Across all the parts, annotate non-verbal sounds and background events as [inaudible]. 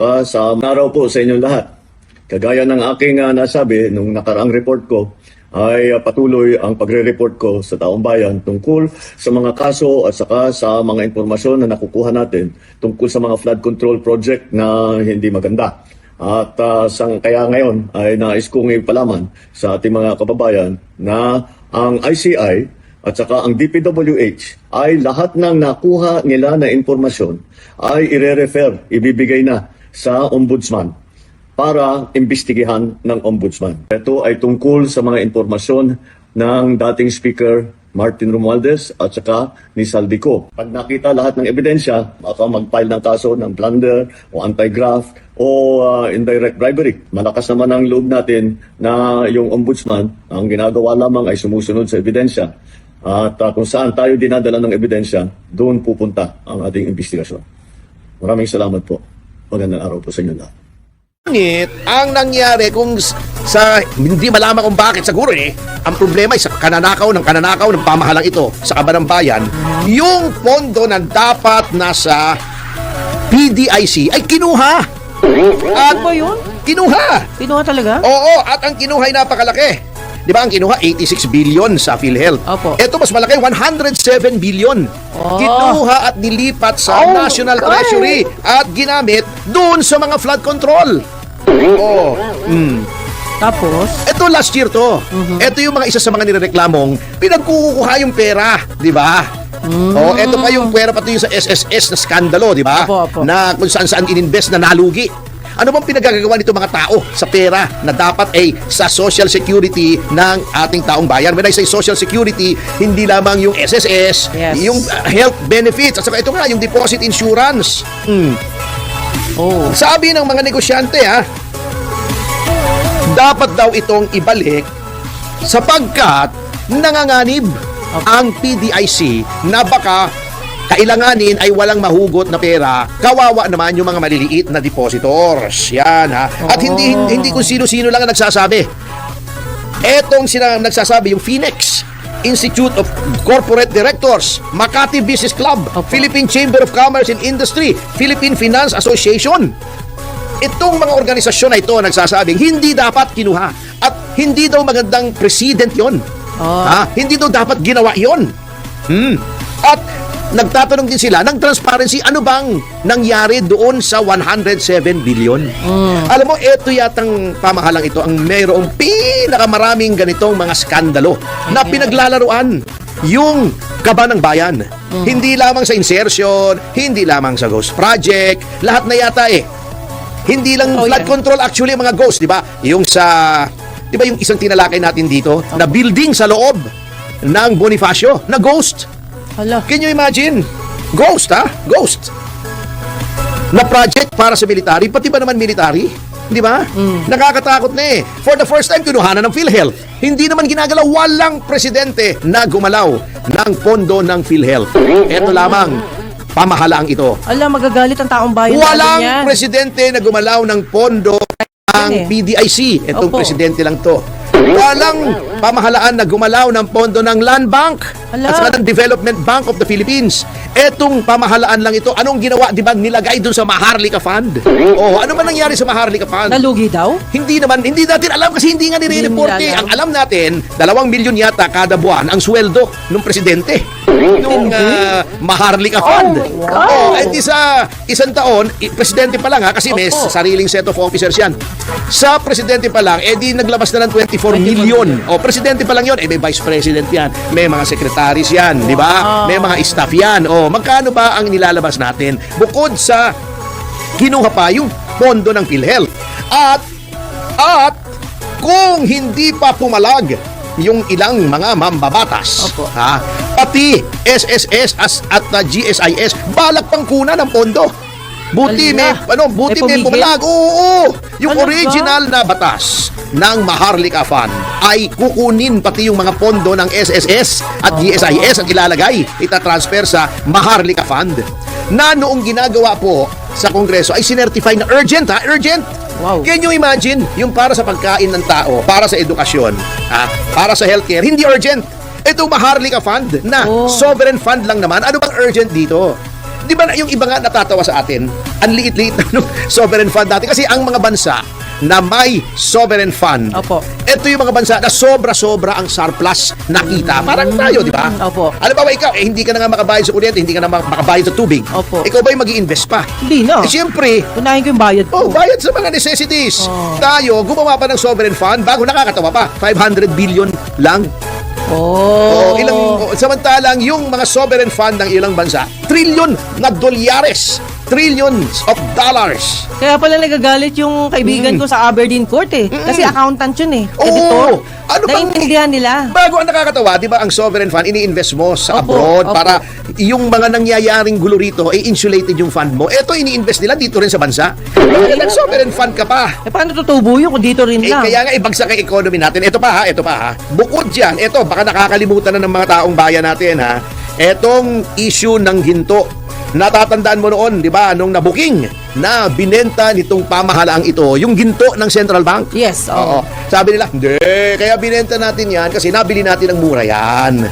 Ah, sa araw po sa inyong lahat. Kagaya ng aking ah, nasabi nung nakaraang report ko, ay ah, patuloy ang pagre-report ko sa taong bayan tungkol sa mga kaso at saka sa mga impormasyon na nakukuha natin tungkol sa mga flood control project na hindi maganda. At ah, sang, kaya ngayon ay nais kong ipalaman sa ating mga kababayan na ang ICI at saka ang DPWH ay lahat ng nakuha nila na impormasyon ay ire-refer, ibibigay na sa ombudsman para imbestigahan ng ombudsman. Ito ay tungkol sa mga impormasyon ng dating speaker Martin Romualdez at saka ni Saldico. Pag nakita lahat ng ebidensya, baka mag-file ng kaso ng plunder o anti-graft o uh, indirect bribery. Malakas naman ang loob natin na yung ombudsman, ang ginagawa lamang ay sumusunod sa ebidensya. At uh, kung saan tayo dinadala ng ebidensya, doon pupunta ang ating investigasyon. Maraming salamat po. Magandang araw po sa inyo lahat. Ngunit, ang nangyari kung sa hindi malaman kung bakit siguro eh, ang problema ay sa kananakaw ng kananakaw ng pamahalang ito sa kabanang bayan, yung pondo na dapat nasa PDIC ay kinuha. At Ano ba yun? kinuha. Kinuha talaga? Oo, at ang kinuha ay napakalaki. Di ba ang kinuha 86 billion sa PhilHealth. Opo. Ito mas malaki 107 billion. Oh. Kinuha at nilipat sa Oh, National God. Treasury at ginamit doon sa mga flood control. Oo. Mm. Tapos? Ito last year to. Mhm. Ito yung mga isa sa mga nirereklamong pinagkukuha yung pera, di ba? Oh, ito pa yung pera pati yung sa SSS na skandalo, di ba? Na kung saan-saan ininvest na nalugi. Ano bang pinagagagawa nito mga tao sa pera na dapat ay sa social security ng ating taong bayan? When I say social security, hindi lamang yung SSS, Yes. yung uh, health benefits, at saka ito nga, yung deposit insurance. Hmm. Oh. Sabi ng mga negosyante ha, dapat daw itong ibalik sapagkat nanganganib ang PDIC na baka kailanganin ay walang mahugot na pera, kawawa naman yung mga maliliit na depositors. Yan ha. At hindi Oh. hindi kung sino-sino lang ang nagsasabi. Etong sila nagsasabi yung Phoenix Institute of Corporate Directors, Makati Business Club, Opo. Philippine Chamber of Commerce and Industry, Philippine Finance Association. Itong mga organisasyon na ito nagsasabing hindi dapat kinuha at hindi daw magandang president yon. Oh. Ha? Hindi daw dapat ginawa yon. Hmm. At nagtatanong din sila ng transparency ano bang nangyari doon sa 107 billion. Alam mo, ito yatang pamahalang ito ang mayroong pinakamaraming ganitong mga skandalo na pinaglalaruan yung kaba ng bayan. Hindi lamang sa insertion, hindi lamang sa ghost project, lahat na yata eh. Hindi lang Oh, flood yan. control actually mga ghost, di ba? Yung sa, di ba yung isang tinalakay natin dito, na building sa loob ng Bonifacio, na ghost. Hala. Can you imagine? Ghost, ha? Ghost. Na project para sa military, pati ba naman military? Di ba? Nakakatakot na eh. For the first time, kinuhanan ng PhilHealth. Hindi naman ginagalaw, walang presidente na gumalaw ng pondo ng PhilHealth. Ito lamang, pamahalaang ito. Ala, magagalit ang taong bayan. Walang presidente na gumalaw ng pondo ng eh. PDIC. Itong Opo. presidente lang to. Walang pamahalaan na gumalaw ng pondo ng Land Bank Ala. at saka ng Development Bank of the Philippines. Etong pamahalaan lang ito, anong ginawa? Di ba nilagay dun sa Maharlika Fund? Oh, ano man nangyari sa Maharlika Fund? Nalugi daw? Hindi naman, hindi natin alam kasi hindi nga nire-report eh. Ang alam natin, dalawang milyon yata kada buwan ang sweldo ng presidente. Nung uh, Maharlika Fund. Oh, eh di sa isang taon, i- presidente pa lang ha, kasi may sariling set of officers yan. Sa presidente pa lang, eh di naglabas na ng 24 million. O, presidente pa lang yon, eh may vice president yan, may mga secretaries yan, di ba? May mga staff yan. O, magkano ba ang nilalabas natin? Bukod sa kinuha pa yung pondo ng PhilHealth. At, at, kung hindi pa pumalag yung ilang mga mambabatas, Opo. ha, pati SSS as, at uh, GSIS, balak pang kuna ng pondo. Buti may, ano, buti May may pumalag. Oo, oo. Yung Talaga? original na batas ng Maharlika Fund ay kukunin pati yung mga pondo ng SSS at GSIS at ilalagay, itatransfer sa Maharlika Fund na noong ginagawa po sa Kongreso ay sinertify na urgent ha, urgent. Wow. Can you imagine yung para sa pagkain ng tao, para sa edukasyon, ha, para sa healthcare, hindi urgent. Ito Maharlika Fund na Oh. sovereign fund lang naman. Ano bang urgent dito? Di ba na- yung iba nga natatawa sa atin, ang liit-liit na ng [laughs] sovereign fund natin. Kasi ang mga bansa na may sovereign fund, Opo. ito yung mga bansa na sobra-sobra ang surplus nakita. Parang tayo, di ba? Opo. Alam ba ikaw, eh, hindi ka na nga makabayad sa kuryente, hindi ka na mak- makabayad sa tubig. Opo. Ikaw ba yung mag invest pa? Hindi na. Eh, siyempre, Unahin ko yung bayad ko. Oh, bayad sa mga necessities. Oh. Tayo, gumawa pa ng sovereign fund bago nakakatawa pa. 500 billion lang. Oh. Oh, ilang oh, samantalang yung mga sovereign fund ng ilang bansa, trillion na dolyares, trillions of dollars. Kaya pala nagagalit yung kaibigan ko sa Aberdeen Court eh. Kasi accountant yun eh. Mm. Oo. Editor. Ano bang- Naiintindihan nila. Bago ang nakakatawa, 'di ba, ang sovereign fund ini-invest mo sa Opo, abroad opo. para yung mga nangyayaring gulo rito ay insulated yung fund mo. Ito ini-invest nila dito rin sa bansa. Kaya nag-sovereign fund ka pa. Eh paano tutubo yun kung dito rin Eh, lang? kaya nga ibagsak ang economy natin. Ito pa ha, ito pa ha. Bukod dyan, ito, baka nakakalimutan na ng mga taong bayan natin ha. Etong issue ng ginto. Natatandaan mo noon, di ba, nung nabuking na binenta nitong pamahalaang ito, yung ginto ng Central Bank. Yes, Oo. oo. Sabi nila, hindi, kaya binenta natin yan kasi nabili natin ng mura yan.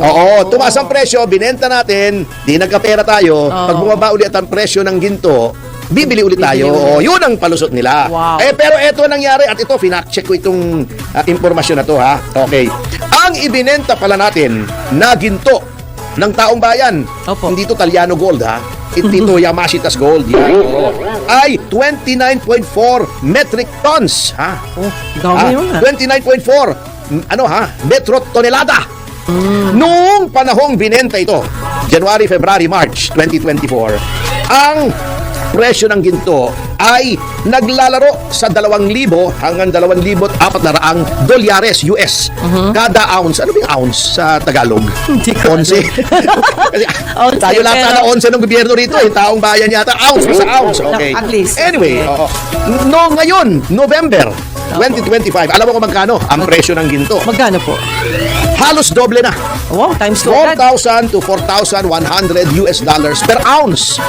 Oo, tumaas ang presyo, binenta natin, di nagkapera tayo. Pag bumaba ulit ang presyo ng ginto, bibili ulit tayo. Oo, Bibili yun ang palusot nila. Wow. Eh, pero eto ang nangyari at ito, finak-check ko itong ah, impormasyon na to ha. Okay. Ang ibinenta pala natin na ginto ng taong bayan, Opo. hindi to Taliano Gold ha. Ito ito [laughs] Yamashita's Gold. Yan. Oo. Ay 29.4 metric tons ha. Oh, dami yun ah. 29.4 mm, ano ha, metro tonelada. Noong panahong binenta ito, January, February, March 2024, ang presyo ng ginto ay naglalaro sa 2,000 hanggang 2,400 dolyares US kada ounce. Ano ba yung ounce sa Tagalog? [laughs] Hindi ko Onse. Kasi [laughs] Ounce, tayo lahat pero- na onse ng gobyerno rito, yung taong bayan yata, ounce sa ounce. Okay. At least. Anyway, oo. no ngayon, November 2025, alam mo kung magkano ang presyo ng ginto? Magkano po? Halos doble na. Wow, times two agad. 4,000 to 4,100 US dollars per ounce.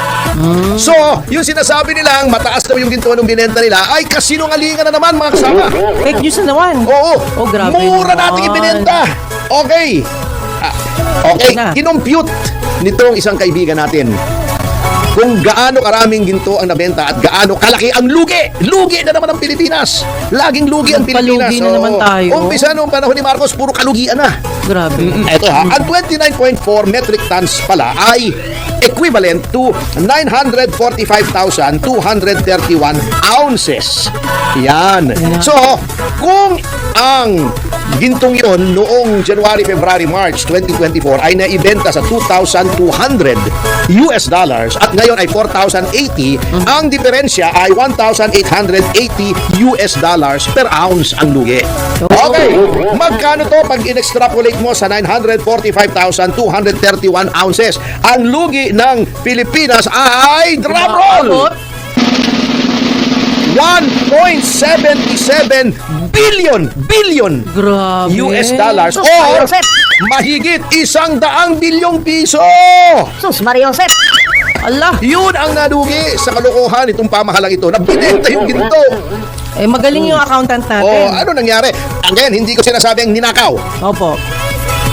So, yung sinasabi nilang mataas daw yung ginto nung binenta nila ay kasinungalingan na naman mga kasama. Fake news na naman. Oo. Oh, grabe Mura naman. natin ibinenta. Okay. Ah, okay, kinompute nitong isang kaibigan natin kung gaano karaming ginto ang nabenta at gaano kalaki ang lugi. Lugi na naman ang Pilipinas. Laging lugi ang Pilipinas. Palugi na naman tayo. Umpisa noong panahon ni Marcos, puro kalugian na. Grabe. Ito ha, ang 29.4 metric tons pala ay equivalent to 945,231 ounces. Yan. So, kung ang gintong yon noong January, February, March 2024 ay naibenta sa 2,200 US dollars at ngayon ay 4,080, ang diferensya ay 1,880 US dollars per ounce ang lugi. Okay, magkano to pag in-extrapolate mo sa 945,231 ounces? Ang lugi ng Pilipinas ay drum roll! 1.77 billion billion Grabe. US dollars Sus, or Mario Joseph. mahigit isang daang bilyong piso. Sus, Mario Joseph. Allah. Yun ang nalugi sa kalokohan itong pamahalang ito na binenta yung ginto. Eh, magaling yung accountant natin. ano nangyari? Again, hindi ko sinasabing ninakaw. Opo.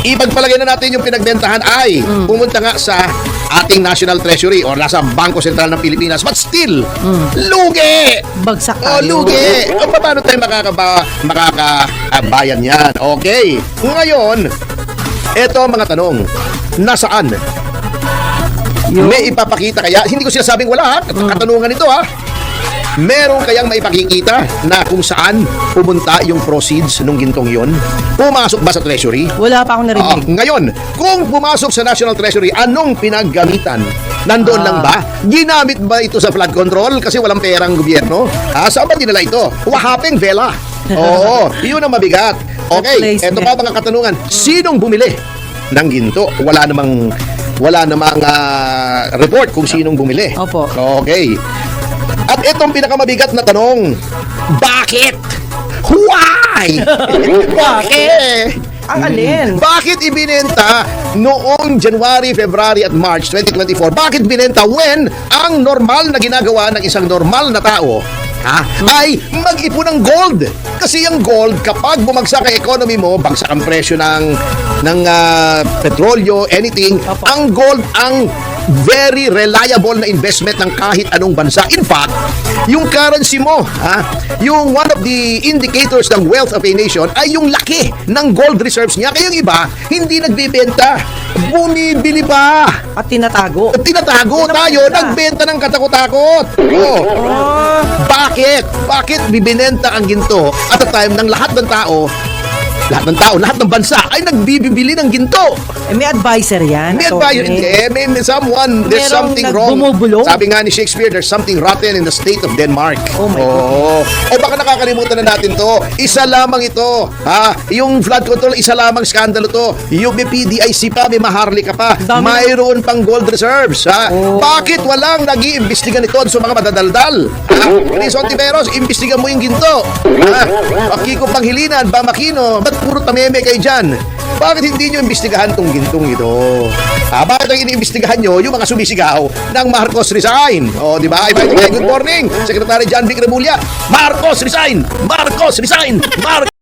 Ipagpalagay na natin yung pinagbentahan ay pumunta nga sa ating National Treasury or nasa Bangko Sentral ng Pilipinas but still, lugi! Bagsak Oh, tayo. lugi! O paano tayo makakaba, makakabayan yan? Okay. Ngayon, eto ang mga tanong. Nasaan? Yung- May ipapakita kaya? Hindi ko sinasabing wala ha. Katanungan ito ha. Meron kayang maipakikita na kung saan pumunta yung proceeds nung gintong yon? Pumasok ba sa treasury? Wala pa akong narinig. ngayon, kung pumasok sa National Treasury, anong pinaggamitan? Nandoon Ah. lang ba? Ginamit ba ito sa flood control kasi walang perang gobyerno? Ah, saan ba dinala ito? Wahapeng vela. [laughs] Oo, yun ang mabigat. Okay, eto pa mga katanungan. Sinong bumili ng ginto? Wala namang wala namang ah, report kung sinong bumili. Opo. Okay. At itong pinakamabigat na tanong, bakit? Why? [laughs] Bakit? Ang alin? Bakit ibinenta noong January, February at March 2024? Bakit binenta when ang normal na ginagawa ng isang normal na tao ha, ay mag-ipon ng gold? Kasi yung gold, kapag bumagsak ang economy mo, bagsak ang presyo ng, ng ah, petrolyo, anything, Opo. ang gold ang very reliable na investment ng kahit anong bansa. In fact, yung currency mo, ha, yung one of the indicators ng wealth of a nation ay yung laki ng gold reserves niya. Kaya yung iba, hindi nagbibenta. Bumibili pa. At tinatago. At tinatago tayo, maganda. nagbenta ng katakot-takot. Oh. Ah, Bakit? Bakit bibinenta ang ginto at the time ng lahat ng tao, lahat ng tao, lahat ng bansa ay nagbibili ng ginto? eh, may advisor yan. May advisor, hindi. May, may someone, there's Merong something wrong. nagbumubulong. Sabi nga ni Shakespeare, there's something rotten in the state of Denmark. Oh my Oo. O baka nakakalimutan na natin to. Isa lamang ito. Ha? Yung flood control, isa lamang skandalo to. Yung may PDIC pa, may maharlika pa. Dami na- Mayroon pang gold reserves. Ha? Bakit walang nag-iimbestiga nito sa mga madadaldal? Ha? Chris Ontiveros, imbestiga mo yung ginto. Ha? Akiko Panghilinan, Bamakino, ba't puro tameme kayo dyan? Bakit hindi nyo imbestigahan tong gintong ito? Ah, bakit ang iniimbestigahan nyo yung mga sumisigaw ng Marcos resign? O, di ba? Ay, good morning, Secretary John Vic Remulla. Marcos resign! Marcos resign! Marcos